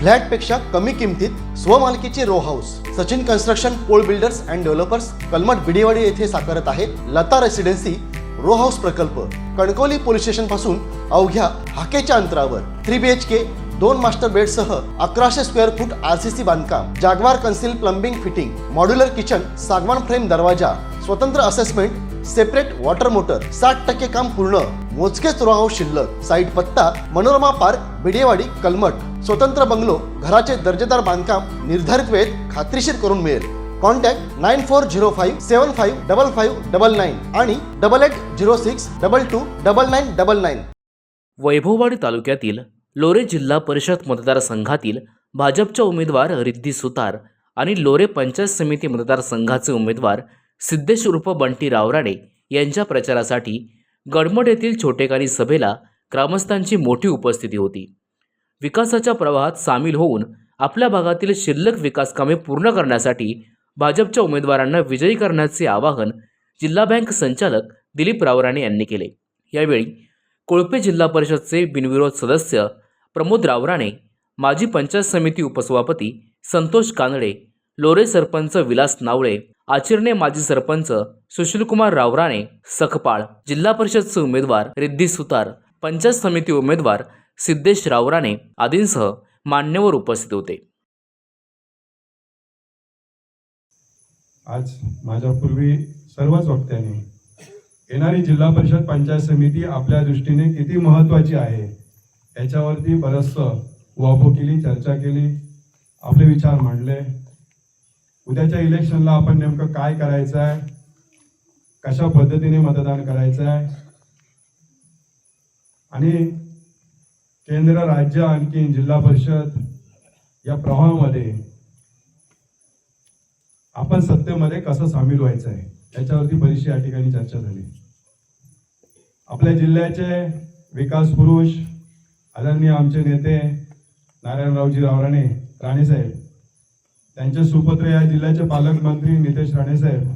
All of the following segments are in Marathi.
फ्लॅटपेक्षा कमी किमतीत स्वमालकीचे row house Sachin construction Pol builders and developers Kalmath Bidewadi येथे साकारत आहे लता रेसिडेन्सी रो हाऊस प्रकल्प. कणकवली पोलीस स्टेशनपासून अवघ्या हाकेच्या अंतरावर. थ्री बी एच के दोन मास्टर बेडसह अकराशे square foot R C C बांधकाम जागवार concealed plumbing fitting modular kitchen सागवान फ्रेम दरवाजा स्वतंत्र असेसमेंट सेपरेट वॉटर मोटर साठ टक्के काम पूर्ण मोजकेच रो शिल्लक साईट पत्ता मनोरमा पार्क भिडेवाडी कलमट स्वतंत्र बंगलो घराचे दर्जेदार बांधकाम निर्धारित वेळेत खात्रीशीर करून मिळेल. Contact nine four zero five seven five double five double nine आणि double eight zero six double two double nine double nine Vaibhavwadi तालुक्यातील लोरे जिल्हा परिषद मतदारसंघातील भाजपच्या उमेदवार रिद्धी सुतार आणि लोरे पंचायत समिती मतदारसंघाचे उमेदवार सिद्धेश उर्फ बंटी रावराणे यांच्या प्रचारासाठी गडमड येथील छोटेखानी सभेला ग्रामस्थांची मोठी उपस्थिती होती. विकासाच्या प्रवाहात सामील होऊन आपल्या भागातील शिल्लक विकासकामे पूर्ण करण्यासाठी भाजपच्या उमेदवारांना विजयी करण्याचे आवाहन जिल्हा बँक संचालक दिलीप रावराणे यांनी केले. यावेळी कोळपे जिल्हा परिषदचे बिनविरोध सदस्य प्रमोद रावराणे माजी पंचायत समिती उपसभापती संतोष कानडे लोरे सरपंच विलास नावळे आचिरणे माजी सरपंच सुशीलकुमार रावराणे सखपाळ जिल्हा परिषदचे उमेदवार रिद्धी सुतार पंचायत समिती उमेदवार सिद्धेश रावराणे आदींसह मान्यवर उपस्थित होते. आज माझ्यापूर्वी सर्वच वक्त्यांनी येणारी जिल्हा परिषद पंचायत समिती आपल्या दृष्टीने किती महत्वाची आहे? याच्यावरती बरंचसं वापो केली चर्चा केली आपले विचार मांडले. उद्याच्या इलेक्शनला आपण नेमकं काय करायचं आहे कशा पद्धतीने मतदान करायचं आहे आणि केंद्र राज्य आणखी जिल्हा परिषद या प्रवाहामध्ये आपण सत्तेमध्ये कसं सामील व्हायचं आहे याच्यावरती बरीचशी या ठिकाणी चर्चा झाली. आपल्या जिल्ह्याचे विकास पुरुष आदरणीय आमचे नेते नारायणरावजी रावराणे राणेसाहेब त्यांचे सुपुत्र या जिल्ह्याचे पालकमंत्री नितेश राणेसाहेब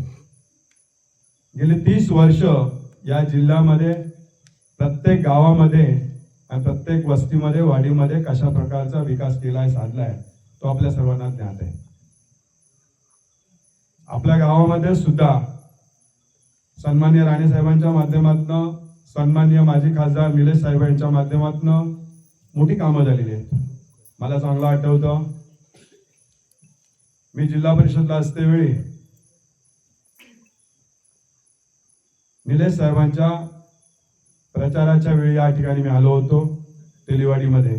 गेले तीस वर्ष या जिल्ह्यामध्ये प्रत्येक गावामध्ये आणि प्रत्येक वस्तीमध्ये वाडीमध्ये कशा प्रकारचा विकास केला आहे साधला आहे तो आपल्या सर्वांना ज्ञात आहे. आपल्या गावामध्ये सुद्धा सन्मान्य राणे साहेबांच्या माध्यमातून सन्मान्य माजी खासदार निलेश साहेब यांच्या माध्यमातून मोठी कामं झालेली आहेत. मला चांगलं आठवतं मी जिल्हा परिषदला असते वेळी निलेश साहेबांच्या प्रचाराच्या वेळी या ठिकाणी मी आलो होतो तेलीवाडीमध्ये.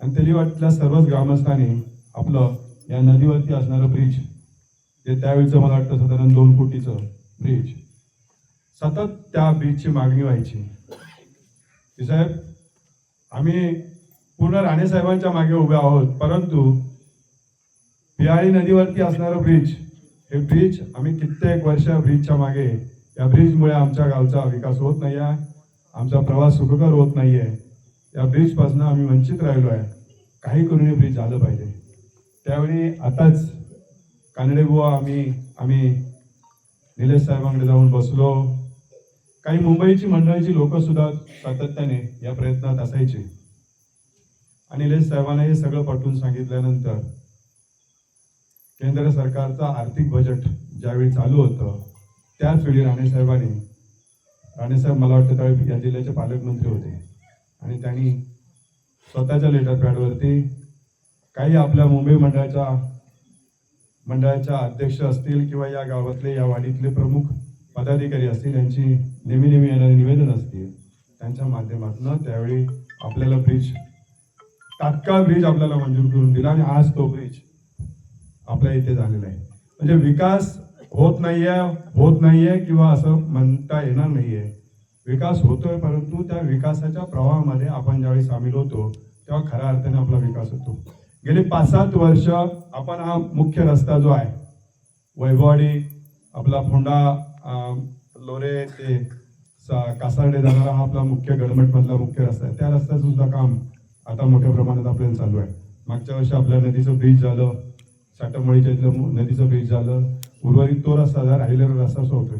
आणि तेलिवाडीतल्या सर्वच ग्रामस्थांनी आपलं या नदीवरती असणारं ब्रिज जे त्यावेळीचं मला वाटतं साधारण दोन कोटीचं ब्रिज सतत त्या ब्रिजची मागणी व्हायची. साहेब आम्ही पूर्ण राणेसाहेबांच्या मागे उभे आहोत. परंतु पियाळी नदीवरती असणारं ब्रिज हे ब्रिज आम्ही कित्येक वर्ष ब्रिजच्या मागे या ब्रिजमुळे आमच्या गावचा विकास होत नाही आहे आमचा प्रवास सुखकर होत नाही आहे या ब्रिजपासून आम्ही वंचित राहिलो आहे काही करून हे ब्रिज झालं पाहिजे. त्यावेळी आताच कानडे बुवा आम्ही आम्ही निलेश साहेबांकडे जाऊन बसलो. काही मुंबईची मंडळीची लोकंसुद्धा सातत्याने या प्रयत्नात असायची. आणि निलेश साहेबांना हे सगळं पटवून सांगितल्यानंतर केंद्र सरकारचा आर्थिक बजेट ज्यावेळी चालू होतं त्याच वेळी राणे साहेबांनी राणेसाहेब मला वाटतं त्यावेळी या जिल्ह्याचे पालकमंत्री होते. आणि त्यांनी स्वतःच्या लेटर पॅडवरती काही आपल्या मुंबई मंडळाच्या मंडळाच्या अध्यक्ष असतील किंवा या गावातले या वाडीतले प्रमुख पदाधिकारी असतील यांची नेहमी नेहमी येणारी निवेदन असतील त्यांच्या माध्यमातून त्यावेळी आपल्याला ब्रिज तात्काळ ब्रिज आपल्याला मंजूर करून दिला आणि आज तो ब्रिज आपल्या इथे झालेला आहे. म्हणजे विकास होत नाहीये होत नाहीये किंवा असं म्हणता येणार नाहीये. विकास होतोय परंतु त्या विकासाच्या प्रवाहामध्ये आपण ज्यावेळी सामील होतो तेव्हा खऱ्या अर्थाने आपला विकास होतो. गेली पाच सात वर्ष आपण हा मुख्य रस्ता जो आहे वैभवाडी आपला फोंडा लोरे ते कासारडे जाणारा हा आपला मुख्य गडमटमधला मुख्य रस्ता आहे. त्या रस्त्याचं सुद्धा काम आता मोठ्या प्रमाणात आपल्याला चालू आहे. मागच्या वर्षी आपल्या नदीचं ब्रिज झालं साठमळीच्या इथलं नदीचं ब्रिज झालं उर्वरित तो रस्ता झाला राहिलेला रस्ता होतोय.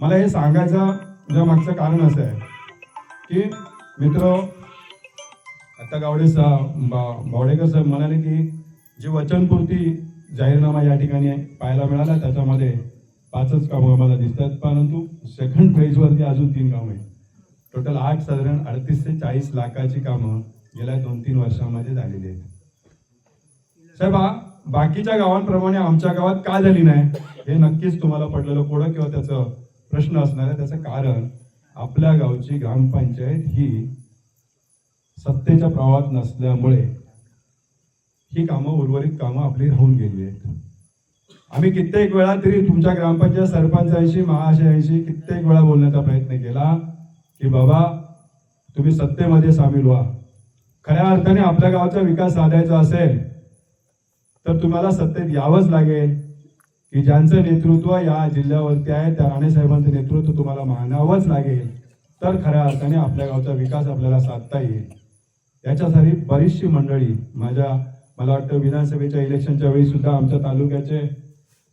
मला हे सांगायचं ज्या मागचं कारण असं आहे की मित्र आता गावडे सा बा- बावडेकर साहेब म्हणाले की जी वचनपूर्ती जाहीरनामा या ठिकाणी पाहायला मिळाला त्याच्यामध्ये पाचच कामं आम्हाला दिसतात परंतु सेकंड फेजवरती अजून तीन कामं आहेत. टोटल आठ साधारण अडतीस ते चाळीस लाखाची कामं गेल्या दोन तीन वर्षामध्ये झालेली आहेत. साहेब बाकीच्या गावांप्रमाणे आमच्या गावात का झाली नाही? हे नक्कीच तुम्हाला पडलेलं कोडं किंवा त्याचं प्रश्न असणार आहे. त्याचं कारण आपल्या गावची ग्रामपंचायत ही सत्तेच्या प्रवाहात नसल्यामुळे ही कामं उर्वरित कामं आपली राहून गेली आहेत. आम्ही कित्येक वेळा तरी तुमच्या ग्रामपंचायत सरपंचांशी महाशयांशी कित्येक वेळा बोलण्याचा प्रयत्न केला. की बाबा तुम्ही सत्तेमध्ये सामील व्हा. खऱ्या अर्थाने आपल्या गावाचा विकास साधायचा असेल तर तुम्हाला सत्तेत यावंच लागेल की ज्यांचं नेतृत्व या जिल्ह्यावरती आहे त्या राणेसाहेबांचं नेतृत्व तुम्हाला मानावंच लागेल. तर खऱ्या अर्थाने आपल्या गावचा विकास आपल्याला साधता येईल. याच्यासाठी बरीचशी मंडळी माझ्या मला वाटतं विधानसभेच्या इलेक्शनच्या वेळी सुद्धा आमच्या तालुक्याचे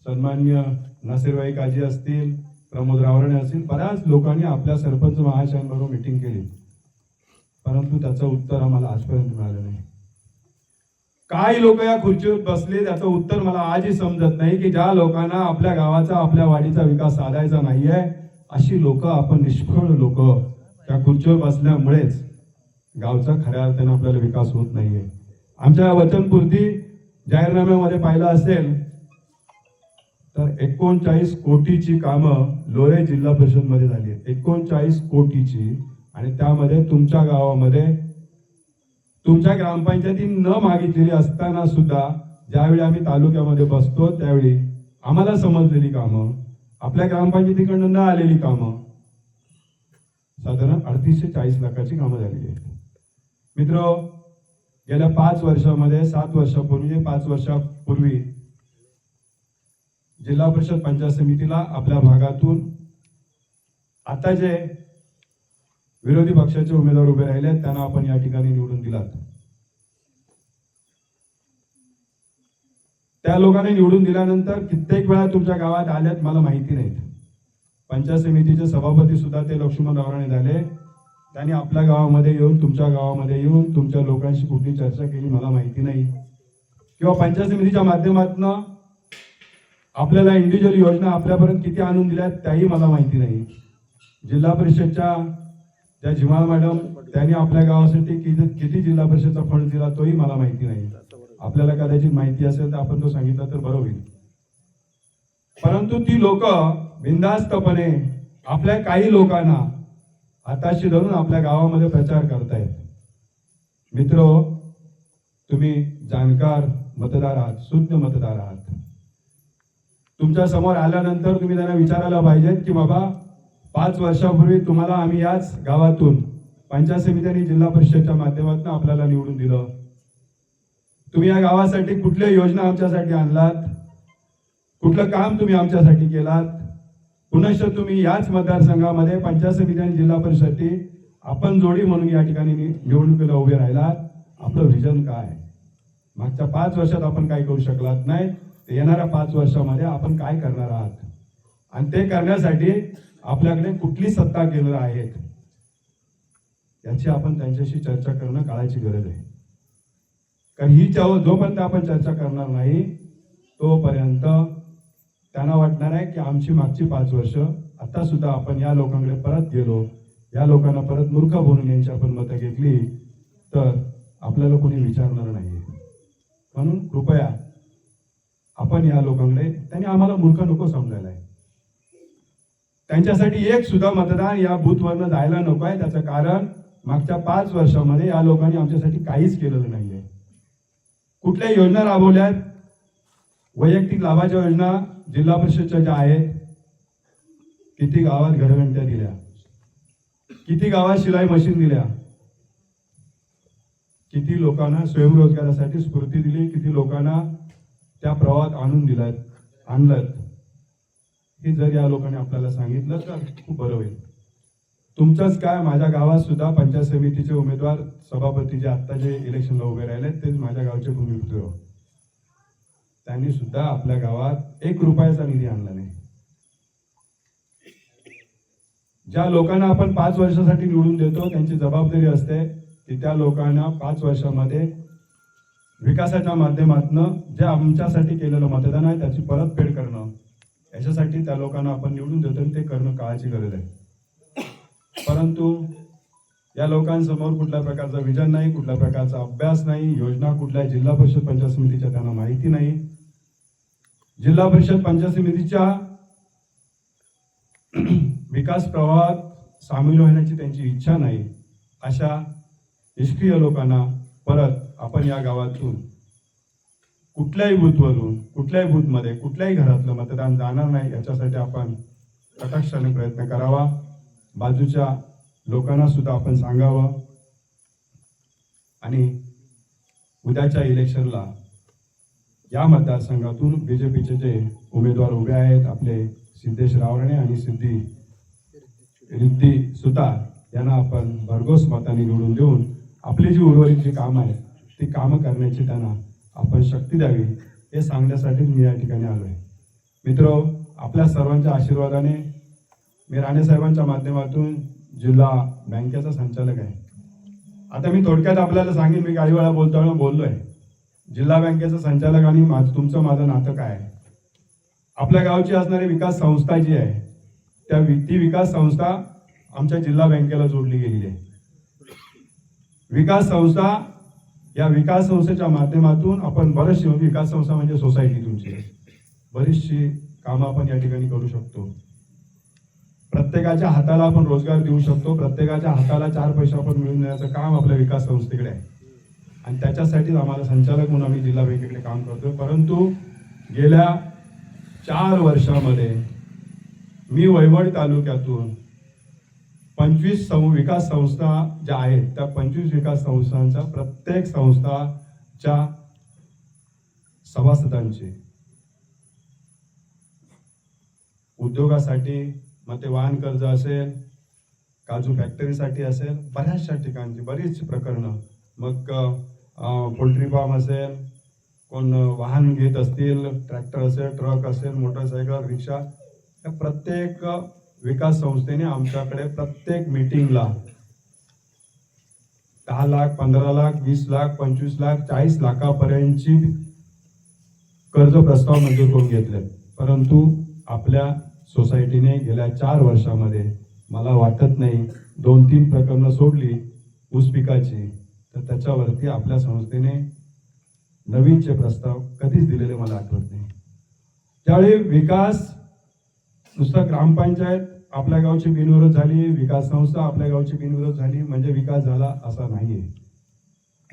सन्मान्य नासिरबाई काजी असतील प्रमोद रावरणे असतील बऱ्याच लोकांनी आपल्या सरपंच महाशयांबरोबर मिटिंग केली. परंतु त्याचं उत्तर आम्हाला आजपर्यंत मिळालं नाही. काही लोक या खुर्चीवर बसले त्याचं उत्तर मला आजही समजत नाही की ज्या लोकांना आपल्या गावाचा आपल्या वाडीचा विकास साधायचा नाहीये अशी लोक आपण निष्फळ लोक त्या खुर्चीवर बसल्यामुळेच गावचा खऱ्या अर्थाने आपल्याला विकास होत नाहीये. आमच्या वचनपूर्ती जाहीरनाम्यामध्ये पाहिलं असेल तर एकोणचाळीस कोटीची कामं लोहे जिल्हा परिषदमध्ये झाली आहेत. एकोणचाळीस कोटीची. आणि त्यामध्ये तुमच्या गावामध्ये तुमच्या ग्रामपंचायती न मागितलेली असताना सुद्धा ज्यावेळी आम्ही तालुक्यामध्ये बसतो त्यावेळी आम्हाला समजलेली कामं आपल्या ग्रामपंचायतीकडनं न आलेली कामं साधारण अडतीसशे चाळीस लाखाची कामं झालेली आहेत. मित्र गेल्या पाच वर्षामध्ये सात वर्षापूर्वी पाच वर्षापूर्वी जिल्हा परिषद पंचायत समितीला आपल्या भागातून आता जे विरोधी पक्षाचे उमेदवार उभे राहिले आहेत, त्यांना आपण या ठिकाणी निवडून दिलात. त्या लोकांनी निवडून दिल्यानंतर कित्येक वेळा तुमच्या गावात आल्यात मला माहिती नाहीत. पंचायत समितीचे सभापती सुद्धा ते लक्ष्मण रावराणे झाले. त्यांनी आपल्या गावामध्ये येऊन तुमच्या गावामध्ये येऊन तुमच्या लोकांशी कुठली चर्चा केली मला माहिती नाही. किंवा पंचायत समितीच्या माध्यमातून आपल्याला इंडिव्हिज्युअल योजना आपल्यापर्यंत किती आणून दिल्यात त्याही मला माहिती नाही. जिल्हा परिषदच्या त्या जिमाल मॅडम त्यांनी आपल्या गावासाठी किती किती जिल्हा परिषदचा फंड दिला तोही मला माहिती नाही. आपल्याला कदाचित माहिती असेल तर आपण तो सांगितला तर बरं होईल. परंतु ती लोक बिंदास्तपणे आपल्या काही लोकांना हाताशी धरून आपल्या गावामध्ये प्रचार करतायत. मित्र तुम्ही जाणकार मतदार आहात शुद्ध मतदार आहात. तुमच्यासमोर आल्यानंतर तुम्ही त्यांना विचारायला पाहिजेत की बाबा पाच वर्षापूर्वी तुम्हाला आम्ही याच गावातून पंचायत समिती आणि जिल्हा परिषदच्या माध्यमातून आपल्याला निवडून दिलं. तुम्ही या गावासाठी कुठल्या योजना आमच्यासाठी आणलात? कुठलं काम तुम्ही आमच्यासाठी केलात? पुनश्च तुम्ही याच मतदारसंघामध्ये पंचायत समिती आणि जिल्हा परिषदची आपण जोडी म्हणून या ठिकाणी निवडणुकीला उभे राहिलात. आपलं व्हिजन काय? मागच्या पाच वर्षात आपण काय करू शकलात नाही. येणाऱ्या पाच वर्षामध्ये आपण काय करणार आहात? आणि ते करण्यासाठी आपल्याकडे कुठली सत्ता केंद्र आहेत? याची आपण त्यांच्याशी चर्चा करणं काळाची गरज आहे. कारण ही जेव्हा जोपर्यंत आपण चर्चा करणार नाही तोपर्यंत त्यांना वाटणार आहे की आमची मागची पाच वर्ष आता सुद्धा आपण या लोकांकडे परत गेलो या लोकांना परत मूर्ख बोलून यांची आपण मतं घेतली तर आपल्याला कोणी विचारणार नाही म्हणून कृपया आपण या लोकांकडे त्यांनी आम्हाला मूर्ख नको समजायला आहे. त्यांच्यासाठी एक सुद्धा मतदान या बूथवरनं जायला नको आहे. त्याचं कारण मागच्या पाच वर्षामध्ये या लोकांनी आमच्यासाठी काहीच केलेलं नाहीये. कुठल्या योजना राबवल्यात वैयक्तिक लाभाच्या योजना जिल्हा परिषदच्या ज्या आहेत किती गावात घरघंट्या दिल्या. किती गावात शिलाई मशीन दिल्या. किती लोकांना स्वयंरोजगारासाठी स्फूर्ती दिली. किती लोकांना त्या प्रवाहात आणून दिलात आणलं हे जर या लोकांनी आपल्याला सांगितलं तर खूप बरं होईल. तुमचंच काय माझ्या गावात सुद्धा पंचायत समितीचे उमेदवार सभापती जे आत्ता जे इलेक्शनला उभे राहिले तेच माझ्या गावचे भूमिपुत्र. त्यांनी सुद्धा आपल्या गावात एक रुपयाचा निधी आणला नाही. ज्या लोकांना आपण पाच वर्षासाठी निवडून देतो त्यांची जबाबदारी असते की त्या लोकांना पाच वर्षामध्ये विकासाच्या माध्यमातून जे आमच्यासाठी केलेलं मतदान आहे त्याची परतफेड करणं. याच्यासाठी त्या लोकांना आपण निवडून देतो आणि ते करणं काळाची गरज आहे. परंतु या लोकांसमोर कुठल्या प्रकारचा विजन नाही कुठल्या प्रकारचा अभ्यास नाही योजना कुठल्या जिल्हा परिषद पंचायत समितीच्या त्यांना माहिती नाही. जिल्हा परिषद पंचायत समितीच्या विकास प्रवाहात सामील होण्याची त्यांची इच्छा नाही अशा निष्क्रिय लोकांना परत आपण या गावातून कुठल्याही बूथवरून कुठल्याही बूथमध्ये कुठल्याही घरातलं मतदान जाणार नाही याच्यासाठी आपण कटाक्षाने प्रयत्न करावा. बाजूच्या लोकांना सुद्धा आपण सांगावं. आणि उद्याच्या इलेक्शनला या मतदारसंघातून बी जे पीचे जे उमेदवार उभे आहेत आपले सिद्धेश रावणे आणि सिद्धी रिद्धी सुतार यांना आपण भरघोस मताने निवडून देऊन आपली जी उर्वरित जी कामं आहेत ती कामं करण्याची त्यांना आपण शक्ती द्यावी हे सांगण्यासाठी मी या ठिकाणी आलो आहे मित्र आपल्या सर्वांच्या आशीर्वादाने मी राणेसाहेबांच्या माध्यमातून जिल्हा बँकेचा संचालक आहे. आता मी थोडक्यात आपल्याला सांगेन मी काही वेळा बोलताना बोललो आहे जिल्हा बँकेचा संचालक आणि माझ तुमचं माझं नातं काय आहे? आपल्या गावची असणारी विकास संस्था जी आहे त्या ती विकास संस्था आमच्या जिल्हा बँकेला जोडली गेलेली आहे. विकास संस्था या विकास संस्थेच्या माध्यमातून आपण बरेचशी विकास संस्था म्हणजे सोसायटी तुमची. बरीचशी कामं आपण या ठिकाणी करू शकतो. प्रत्येकाच्या हाताला आपण रोजगार देऊ शकतो. प्रत्येकाच्या हाताला चार पैसे आपण मिळून देण्याचं काम आपल्या विकास संस्थेकडे आहे. आणि त्याच्यासाठीच आम्हाला संचालक म्हणून आम्ही जिल्हा बँकेकडे काम करतो परंतु गेल्या चार वर्षामध्ये मी वैवड तालुक्यातून पंचवीस सं विकास संस्था ज्या आहेत त्या पंचवीस विकास संस्थांच्या प्रत्येक संस्थाच्या सभासदांचे उद्योगासाठी मग ते वाहन कर्ज असेल काजू फॅक्टरीसाठी असेल बऱ्याचशा ठिकाणची बरीच प्रकरणं. मग पोल्ट्री फार्म असेल कोण वाहन घेत असतील ट्रॅक्टर असेल ट्रक असेल मोटरसायकल रिक्षा या प्रत्येक विकास संस्थेने आमच्याकडे प्रत्येक मीटिंगला दहा लाख पंधरा लाख वीस लाख पंचवीस लाख चाळीस लाखापर्यंतची कर्ज प्रस्ताव मंजूर करून घेतले. परंतु आपल्या सोसायटीने गेल्या चार वर्षामध्ये मला वाटत नाही दोन तीन प्रकरणं सोडली ऊस पिकाची तर त्याच्यावरती आपल्या संस्थेने नवीनचे प्रस्ताव कधीच दिलेले मला आठवत नाही. त्यावेळी विकास नुसता ग्रामपंचायत आपल्या गावची बिनविरोध झाली विकास संस्था आपल्या गावची बिनविरोध झाली म्हणजे विकास झाला असा नाहीये.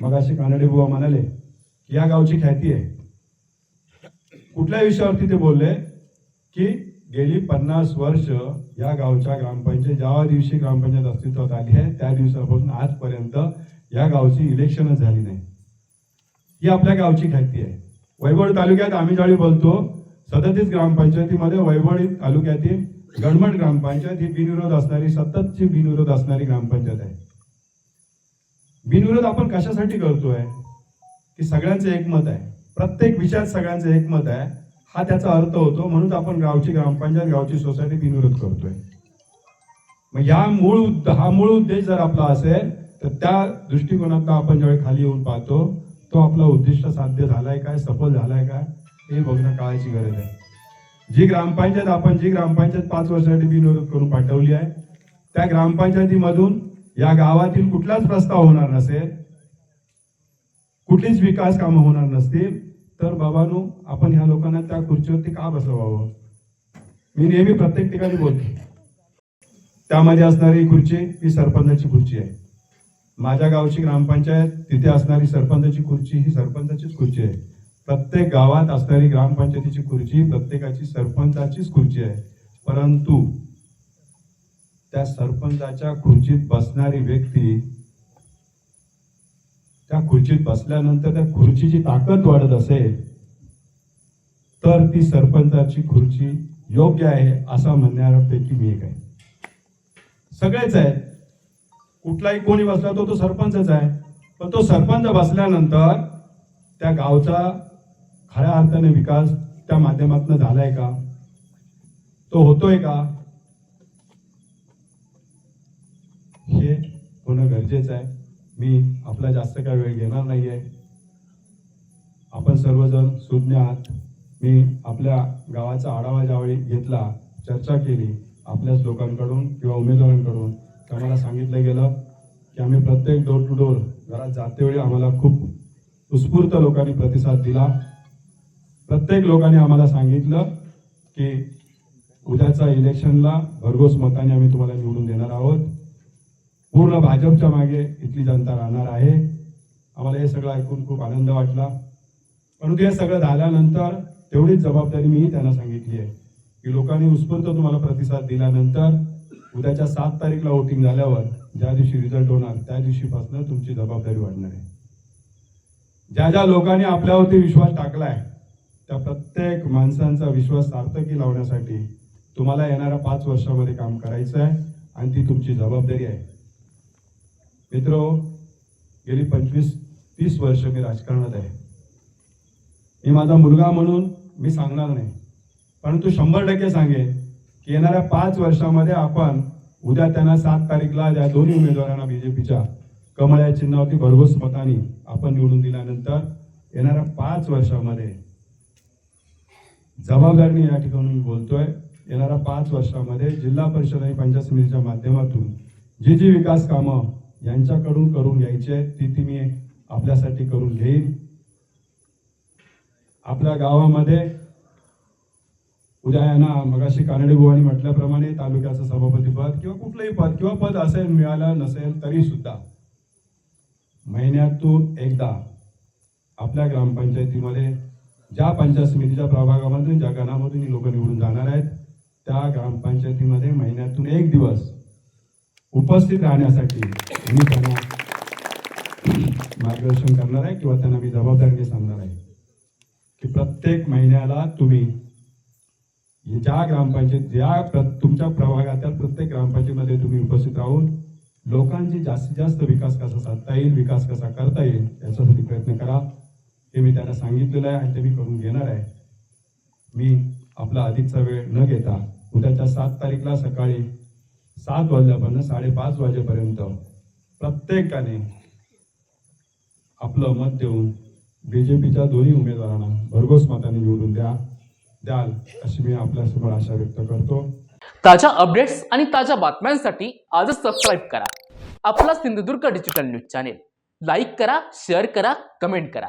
मग असे कानडे बुवा म्हणाले की या गावची ख्याती आहे. कुठल्या विषयावरती ते बोलले? की गेली पन्नास वर्ष या गावच्या ग्रामपंचायत ज्या दिवशी ग्रामपंचायत अस्तित्वात आली आहे त्या दिवसापासून आजपर्यंत या गावची इलेक्शनच झाली नाही. ही आपल्या गावची ख्याती आहे. वैभव तालुक्यात आम्ही ज्यावेळी बोलतो सदतीस ग्रामपंचायतीमध्ये वैभव तालुक्यातील गणमट ग्रामपंचायत ही बिनविरोध असणारी सततची बिनविरोध असणारी ग्रामपंचायत आहे. बिनविरोध आपण कशासाठी करतोय? की सगळ्यांचं एकमत आहे. प्रत्येक विषयात सगळ्यांचं एकमत आहे. हा त्याचा अर्थ होतो म्हणून आपण गावची ग्रामपंचायत गावची सोसायटी बिनविरोध करतोय. मग या मूळ हा मूळ उद्देश जर आपला असेल तर त्या दृष्टिकोनातून आपण ज्यावेळी खाली येऊन पाहतो तो आपला उद्दिष्ट साध्य झालाय काय सफल झालाय काय हे बघणं काळाची गरज आहे. जी ग्रामपंचायत आपण जी ग्रामपंचायत पाच वर्षासाठी बिनविरोध करून पाठवली आहे त्या ग्रामपंचायतीमधून या गावातील कुठलाच प्रस्ताव होणार नसेल कुठलीच विकास कामं होणार नसतील तर बाबांनो आपण ह्या लोकांना त्या खुर्चीवरती का बसवावं? मी नेहमी प्रत्येक ठिकाणी बोलतो त्यामध्ये असणारी खुर्ची ही सरपंचाची खुर्ची आहे. माझ्या गावची ग्रामपंचायत तिथे असणारी सरपंचाची खुर्ची ही सरपंचाचीच खुर्ची आहे. प्रत्येक गावात असणारी ग्रामपंचायतीची खुर्ची प्रत्येकाची सरपंचाचीच खुर्ची आहे. परंतु त्या सरपंचाच्या खुर्चीत बसणारी व्यक्ती त्या खुर्चीत बसल्यानंतर त्या खुर्चीची ताकद वाढत असेल तर ती सरपंचाची खुर्ची योग्य आहे असा म्हणणाऱ्यापैकी मी एक आहे. सगळेच आहे कुठलाही कोणी बसला तो तो सरपंचच आहे. पण तो सरपंच बसल्यानंतर त्या गावचा खऱ्या अर्थाने विकास त्या माध्यमातून झालाय का? तो होतोय का? हे होणं गरजेचं आहे. मी आपला जास्त काय वेळ घेणार नाही आहे आपण सर्वजण सुज्ञ आहात. मी आपल्या गावाचा आढावा ज्यावेळी घेतला चर्चा केली आपल्याच लोकांकडून किंवा उमेदवारांकडून तर आम्हाला सांगितलं गेलं की आम्ही प्रत्येक डोर टू डोर घरात जातेवेळी आम्हाला खूप उत्स्फूर्त लोकांनी प्रतिसाद दिला. प्रत्येक लोकांनी आम्हाला सांगितलं की उद्याच्या इलेक्शनला भरघोस मताने आम्ही तुम्हाला निवडून देणार आहोत. पूर्ण भाजपच्या मागे इथली जनता राहणार आहे. आम्हाला हे सगळं ऐकून खूप आनंद वाटला. परंतु हे सगळं झाल्यानंतर तेवढीच जबाबदारी मीही त्यांना सांगितली आहे की लोकांनी उत्स्फूर्त तुम्हाला प्रतिसाद दिल्यानंतर उद्याच्या सात तारीखला वोटिंग झाल्यावर ज्या दिवशी रिझल्ट होणार त्या दिवशीपासून तुमची जबाबदारी वाढणार आहे. ज्या ज्या लोकांनी आपल्यावरती विश्वास टाकलाय त्या प्रत्येक माणसांचा विश्वास सार्थकी लावण्यासाठी तुम्हाला येणाऱ्या पाच वर्षामध्ये काम करायचं आहे आणि ती तुमची जबाबदारी आहे. मित्र गेली पंचवीस तीस वर्ष मी राजकारणात आहे. मी माझा मुलगा म्हणून मी सांगणार नाही. परंतु शंभर टक्के सांगेन की येणाऱ्या पाच वर्षामध्ये आपण उद्या त्यांना सात तारीखला या दोन्ही उमेदवारांना बीजेपीच्या कमळ या चिन्हावरती भरघोस मताने आपण निवडून दिल्यानंतर येणाऱ्या पाच वर्षामध्ये जबाबदारीने या ठिकाणी मी बोलतोय. येणाऱ्या पाच वर्षामध्ये जिल्हा परिषद आणि पंचायत समितीच्या माध्यमातून जी जी विकास कामं यांच्याकडून करून घ्यायची आहेत ती ती मी आपल्यासाठी करून घेईन. आपल्या गावामध्ये उद्या यांना मगाशी कानडे बुवानी म्हटल्याप्रमाणे तालुक्याचं सभापतीपद किंवा कुठलंही पद किंवा पद असेल मिळालं नसेल तरी सुद्धा महिन्यातून एकदा आपल्या ग्रामपंचायतीमध्ये ज्या पंचायत समितीच्या प्रभागामधून ज्या गणामधून ही लोक निवडून जाणार आहेत त्या ग्रामपंचायतीमध्ये महिन्यातून एक दिवस उपस्थित राहण्यासाठी मी त्यांना मार्गदर्शन करणार आहे किंवा त्यांना मी जबाबदारीने सांगणार आहे की प्रत्येक महिन्याला तुम्ही ज्या ग्रामपंचायत ज्या प्र तुमच्या प्रभागातील प्रत्येक ग्रामपंचायतीमध्ये तुम्ही उपस्थित राहून लोकांची जास्तीत जास्त विकास कसा साधता येईल विकास कसा करता येईल याच्यासाठी प्रयत्न करा. हे मी त्यांना सांगितलेलं आहे आणि ते मी करून घेणार आहे. मी आपला आधीचा वेळ न घेता उद्याच्या सात तारीखला सकाळी सात वाजल्यापासून साडेपाच वाजेपर्यंत प्रत्येकाने आपलं मत देऊन बीजेपीच्या दोन्ही उमेदवारांना भरघोस मताने निवडून द्या द्याल अशी मी आपल्यासमोर आशा व्यक्त करतो. ताज्या अपडेट्स आणि ताज्या बातम्यांसाठी आजच सबस्क्राईब करा. आपला Sindhudurg digital news channel like करा शेअर करा कमेंट करा.